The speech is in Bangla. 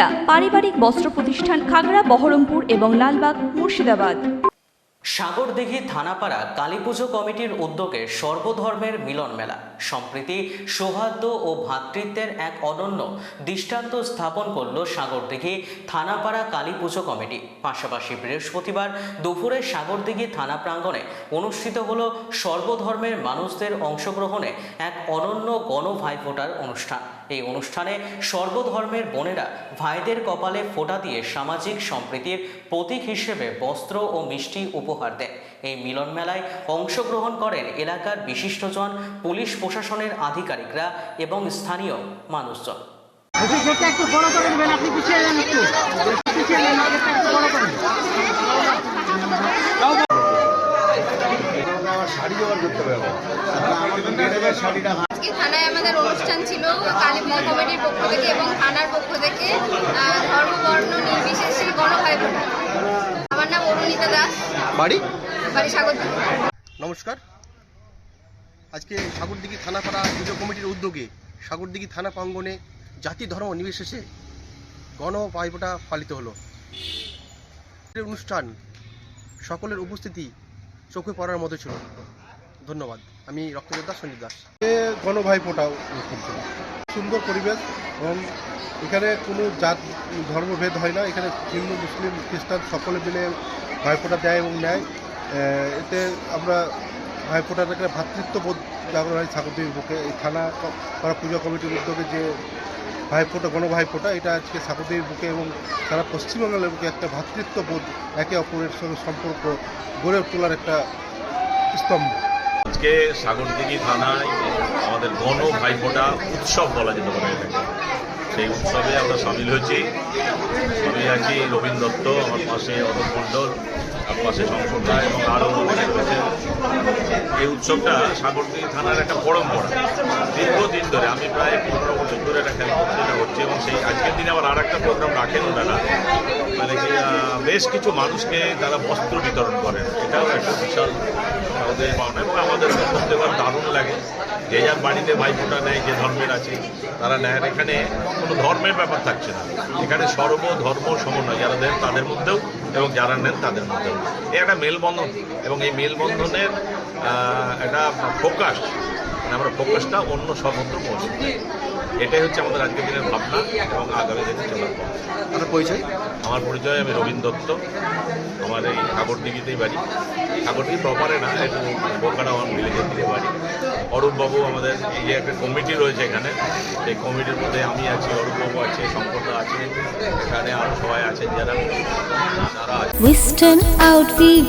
সুনিতা পারিবারিক বস্ত্র প্রতিষ্ঠান খাগড়া, বহরমপুর এবং লালবাগ, মুর্শিদাবাদ। সাগরদিঘি থানাপাড়া কালীপুজো কমিটির উদ্যোগে সর্বধর্মের মিলন মেলা। সম্প্রীতি, সৌহার্দ্য ও ভ্রাতৃত্বের এক অনন্য দৃষ্টান্ত স্থাপন করল সাগরদিঘি থানাপাড়া কালীপুজো কমিটি। পাশাপাশি বৃহস্পতিবার দুপুরে সাগরদিঘি থানা প্রাঙ্গণে অনুষ্ঠিত হল সর্বধর্মের মানুষদের অংশগ্রহণে এক অনন্য গণ ভাইফোঁটার অনুষ্ঠান। এই অনুষ্ঠানে সর্বধর্মের বোনেরা ভাইদের কপালে ফোটা দিয়ে সামাজিক সম্প্রীতির প্রতীক হিসেবে বস্ত্র ও মিষ্টি উপহার দেয় এই মিলন মেলায় অংশগ্রহণ করেন এলাকার বিশিষ্টজন পুলিশ প্রশাসনের আধিকারিকরা এবং স্থানীয় মানুষজন। একটু বড় করে নেবেন আপনি পিছিয়ে একটু পিছিয়ে এলেন গেটটা একটু বড় করেন শাড়ি জোগাড় করতে হবে আমাদের ম্যাডামের শাড়িটা আজকে থানায় আমাদের অনুষ্ঠান ছিল কালী পুজো কমিটির পক্ষ থেকে এবং থানার পক্ষ থেকে ধর্ম বর্ণ নির্বিশেষে গণভাই আমার নাম অরুণিতা দাস। বাড়ি? বাড়ি স্বাগত নমস্কার। আজকে সাগরদিঘি থানাপাড়া পুজো কমিটির উদ্যোগে সাগরদিঘি থানা প্রাঙ্গণে জাতি ধর্ম নির্বিশেষে গণ পাইপটা পালিত হলো। অনুষ্ঠান সকলের উপস্থিতি চোখে পড়ার মতো ছিল। ধন্যবাদ। আমি রক্তযোদ্ধা সঞ্জিত দাস। গণভাই ফোটাও সুন্দর পরিবেশ এবং এখানে কোনো জাত, ধর্মভেদ হয় না। এখানে হিন্দু, মুসলিম, খ্রিস্টান সকলে মিলে ভাইফোঁটা দেয় এবং নেয়। এতে আমরা ভাইফোঁটার একটা ভ্রাতৃত্ববোধ জাগরণ হয় সাগরদেবীর বুকে এই থানা ক- পাড়া পূজা কমিটির উদ্যোগে যে ভাইফোঁটা, গণভাইফোঁটা, এটা আজকে সাগরদেবীর বুকে এবং সারা পশ্চিমবাংলার বুকে একটা ভ্রাতৃত্ববোধ একে অপরের সঙ্গে সম্পর্ক গড়ে তোলার একটা স্তম্ভ। আজকে সাগরদিঘি থানায় আমাদের গণ ভাইফোঁটা উৎসব বলা যেতে পারে এটাকে। সেই উৎসবে আমরা সামিল হয়েছি। আমি আছি রবীন দত্ত, আমার পাশে অরূপ মণ্ডল, আমার পাশে শঙ্কর রায় এবং আরও অনেকে এই উৎসবটা সাগরদিঘি থানার একটা পরম্পরা। দীর্ঘদিন ধরে আমি প্রায় পনেরো বছর ধরে এটা খেলা হচ্ছে এবং সেই আজকের দিনে আবার আর একটা প্রোগ্রাম রাখেন ওনারা। মানে কি বেশ কিছু মানুষকে তারা বস্ত্র বিতরণ করেন। এটাও একটা বিশাল আমাদের পাওনা এবং আমাদের প্রত্যেকবার দারুণ লাগে। যে যার বাড়িতে ভাইফোঁটা নেয় যে ধর্মের আছে, তারা নেয় এখানে কোনো ধর্মের ব্যাপার থাকছে না। এখানে সর্বধর্ম সমন্বয়, যারা দেন তাদের মধ্যেও এবং যারা নেন তাদের মধ্যেও। এ একটা মেলবন্ধন এবং এই মেলবন্ধনের একটা ফোকাস। মানে আমরা ফোকাসটা অন্য সর্বত্র পৌঁছে। এটাই হচ্ছে আমাদের আজকের দিনের ভাবনা এবং আগামী দিনে চলার পথ আপনার পরিচয়? আমার পরিচয় আমি রবীন দত্ত। আমার এই সাগরদিঘিতেই বাড়ি। সাগরদিঘি প্রপারে না একটু বোকানা আমার ভিলেজের দিকে বাড়ি। অরূপবাবু আমাদের এই যে একটা কমিটি রয়েছে এখানে সেই কমিটির মধ্যে আমি আছি অরূপবাবু আছে শঙ্করদা আছে এখানে আরও সবাই আছেন যারা। যারা আছে। Western outfit